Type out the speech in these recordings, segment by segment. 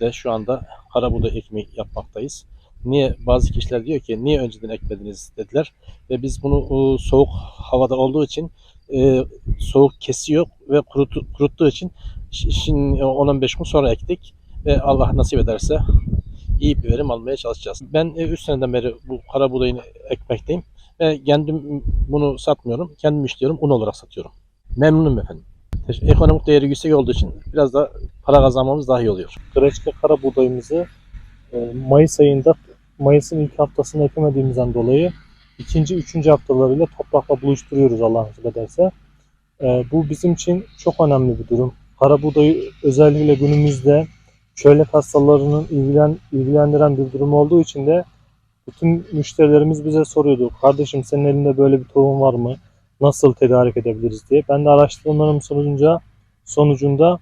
ve şu anda karabuğday ekmeği yapmaktayız. Niye bazı kişiler diyor ki niye önceden ekmediniz dediler ve biz bunu e, soğuk havada olduğu için e, soğuk kesiyor ve kurutu, kuruttuğu için şi- şimdi 10-15 gün sonra ektik ve Allah nasip ederse iyi bir verim almaya çalışacağız. Ben 3 seneden beri bu kara buğdayını ekmekteyim ve kendim bunu satmıyorum. Kendim işliyorum, un olarak satıyorum. Memnunum efendim. Ekonomik değeri yüksek olduğu için biraz da para kazanmamız daha iyi oluyor. Greçka kara buğdayımızı e, Mayıs ayında Mayıs'ın ilk haftasında ekemediğimizden dolayı ikinci, üçüncü haftalarıyla toprakla buluşturuyoruz Allah nasip ederse. E, Bu bizim için çok önemli bir durum. Kara buğdayı özellikle günümüzde çölyak hastalarının ilgilen, ilgilendiren bir durum olduğu için de bütün müşterilerimiz bize soruyordu. Kardeşim senin elinde böyle bir tohum var mı? Nasıl tedarik edebiliriz diye. Ben de araştırmalarım sonucunda sonucunda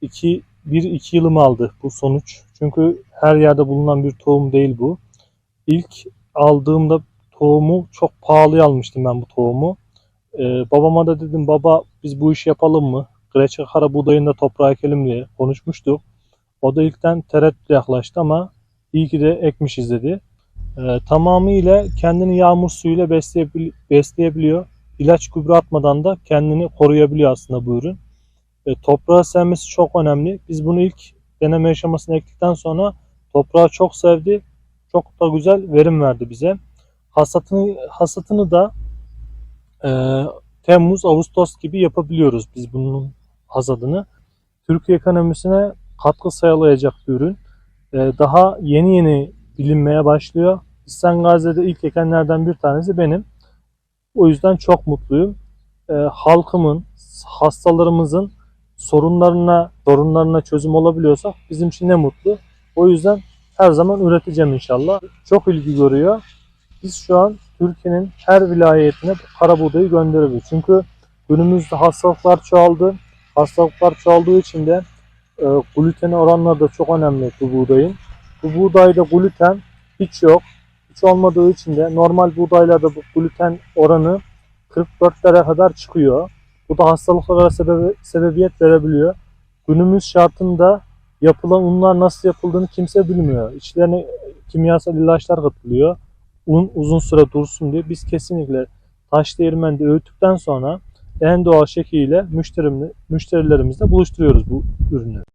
2 1-2 yılımı aldı bu sonuç. Çünkü her yerde bulunan bir tohum değil bu. İlk aldığımda tohumu çok pahalıya almıştım ben bu tohumu. Ee, babama da dedim baba biz bu işi yapalım mı? Greçka kara buğdayını da toprağa ekelim diye konuşmuştuk. O da ilkten tereddütle yaklaştı ama iyi ki de ekmişiz dedi. Ee, tamamıyla kendini yağmur suyuyla besleyebil- besleyebiliyor. İlaç gübre atmadan da kendini koruyabiliyor aslında bu ürün. E, toprağı sevmesi çok önemli. Biz bunu ilk deneme aşamasına ektikten sonra toprağı çok sevdi. Çok da güzel verim verdi bize. Hasatını, hasatını da e, Temmuz, Ağustos gibi yapabiliyoruz biz bunun hasadını. Türkiye ekonomisine katkı sağlayacak bir ürün. E, daha yeni yeni bilinmeye başlıyor. İhsan Gazi'de ilk ekenlerden bir tanesi benim. O yüzden çok mutluyum. E, halkımın, hastalarımızın sorunlarına sorunlarına çözüm olabiliyorsak bizim için ne mutlu. O yüzden her zaman üreteceğim inşallah. Çok ilgi görüyor. Biz şu an Türkiye'nin her vilayetine kara buğdayı gönderiyoruz. Çünkü günümüzde hastalıklar çoğaldı. Hastalıklar çoğaldığı için de e, gluten oranları da çok önemli bu buğdayın. Bu buğdayda gluten hiç yok. Hiç olmadığı için de normal buğdaylarda bu gluten oranı 44'lere kadar çıkıyor. Bu da hastalıklara sebebe, sebebiyet verebiliyor. Günümüz şartında yapılan unlar nasıl yapıldığını kimse bilmiyor. İçlerine kimyasal ilaçlar katılıyor. Un uzun süre dursun diye biz kesinlikle taş değirmende öğüttükten sonra en doğal şekliyle müşterimle, müşterilerimizle buluşturuyoruz bu ürünü.